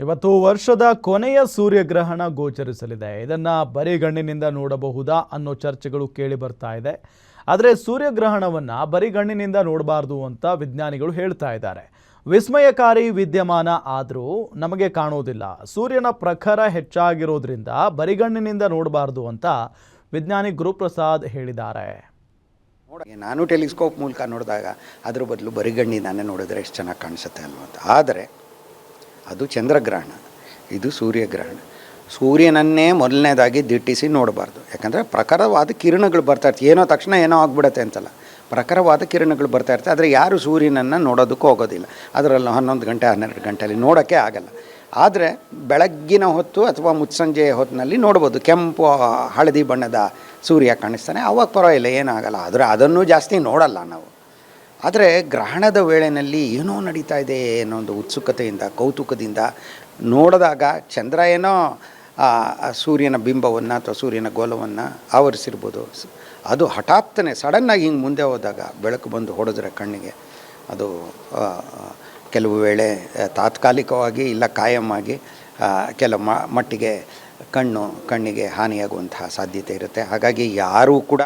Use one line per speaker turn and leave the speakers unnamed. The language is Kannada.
ಇವತ್ತು ವರ್ಷದ ಕೊನೆಯ ಸೂರ್ಯಗ್ರಹಣ ಗೋಚರಿಸಲಿದೆ. ಇದನ್ನು ಬರಿಗಣ್ಣಿನಿಂದ ನೋಡಬಹುದಾ ಅನ್ನೋ ಚರ್ಚೆಗಳು ಕೇಳಿ ಬರ್ತಾ ಇದೆ. ಆದರೆ ಸೂರ್ಯಗ್ರಹಣವನ್ನು ಬರಿಗಣ್ಣಿನಿಂದ ನೋಡಬಾರ್ದು ಅಂತ ವಿಜ್ಞಾನಿಗಳು ಹೇಳ್ತಾ ಇದ್ದಾರೆ. ವಿಸ್ಮಯಕಾರಿ ವಿದ್ಯಮಾನ ಆದರೂ ನಮಗೆ ಕಾಣೋದಿಲ್ಲ. ಸೂರ್ಯನ ಪ್ರಖರ ಹೆಚ್ಚಾಗಿರೋದ್ರಿಂದ ಬರಿಗಣ್ಣಿನಿಂದ ನೋಡಬಾರ್ದು ಅಂತ ವಿಜ್ಞಾನಿ ಗುರುಪ್ರಸಾದ್ ಹೇಳಿದ್ದಾರೆ.
ನಾನು ಟೆಲಿಸ್ಕೋಪ್ ಮೂಲಕ ನೋಡಿದಾಗ ಅದ್ರ ಬದಲು ಬರಿಗಣ್ಣಿಂದಾನೆ ನೋಡಿದ್ರೆ ಎಷ್ಟು ಚೆನ್ನಾಗಿ ಕಾಣಿಸುತ್ತೆ ಅನ್ನುವಂಥ ಆದರೆ ಅದು ಚಂದ್ರಗ್ರಹಣ. ಇದು ಸೂರ್ಯಗ್ರಹಣ. ಸೂರ್ಯನನ್ನೇ ಮೊದಲನೇದಾಗಿ ದಿಟ್ಟಿಸಿ ನೋಡಬಾರ್ದು. ಯಾಕಂದರೆ ಪ್ರಖರವಾದ ಕಿರಣಗಳು ಬರ್ತಾ ಇರ್ತವೆ ಏನೋ ತಕ್ಷಣ ಏನೋ ಆಗ್ಬಿಡತ್ತೆ ಅಂತಲ್ಲ. ಪ್ರಖರವಾದ ಕಿರಣಗಳು ಬರ್ತಾ ಇರ್ತವೆ ಆದರೆ ಯಾರು ಸೂರ್ಯನನ್ನು ನೋಡೋದಕ್ಕೂ ಹೋಗೋದಿಲ್ಲ. ಅದರಲ್ಲೂ ಹನ್ನೊಂದು ಗಂಟೆ, ಹನ್ನೆರಡು ಗಂಟೆಯಲ್ಲಿ ನೋಡೋಕ್ಕೆ ಆಗಲ್ಲ. ಆದರೆ ಬೆಳಗ್ಗಿನ ಹೊತ್ತು ಅಥವಾ ಮುತ್ಸಂಜೆಯ ಹೊತ್ತಿನಲ್ಲಿ ನೋಡ್ಬೋದು. ಕೆಂಪು, ಹಳದಿ ಬಣ್ಣದ ಸೂರ್ಯ ಕಾಣಿಸ್ತಾನೆ. ಅವಾಗ ಪರವಾಗಿಲ್ಲ, ಏನಾಗಲ್ಲ. ಆದರೆ ಅದನ್ನು ಜಾಸ್ತಿ ನೋಡಲ್ಲ ನಾವು. ಆದರೆ ಗ್ರಹಣದ ವೇಳೆಯಲ್ಲಿ ಏನೋ ನಡೀತಾ ಇದೆ ಅನ್ನೋ ಒಂದು ಉತ್ಸುಕತೆಯಿಂದ, ಕೌತುಕದಿಂದ ನೋಡಿದಾಗ ಚಂದ್ರ ಏನೋ ಸೂರ್ಯನ ಬಿಂಬವನ್ನು ಅಥವಾ ಸೂರ್ಯನ ಗೋಲವನ್ನು ಆವರಿಸಿರ್ಬೋದು. ಅದು ಹಠಾತ್ತನೆ ಸಡನ್ನಾಗಿ ಹಿಂಗೆ ಮುಂದೆ ಹೋದಾಗ, ಬೆಳಕು ಬಂದು ಹೊಡೆದ್ರೆ ಕಣ್ಣಿಗೆ, ಅದು ಕೆಲವು ವೇಳೆ ತಾತ್ಕಾಲಿಕವಾಗಿ ಇಲ್ಲ ಕಾಯಮಾಗಿ ಕೆಲ ಮಟ್ಟಿಗೆ ಕಣ್ಣು ಕಣ್ಣಿಗೆ ಹಾನಿಯಾಗುವಂತಹ ಸಾಧ್ಯತೆ ಇರುತ್ತೆ. ಹಾಗಾಗಿ ಯಾರೂ ಕೂಡ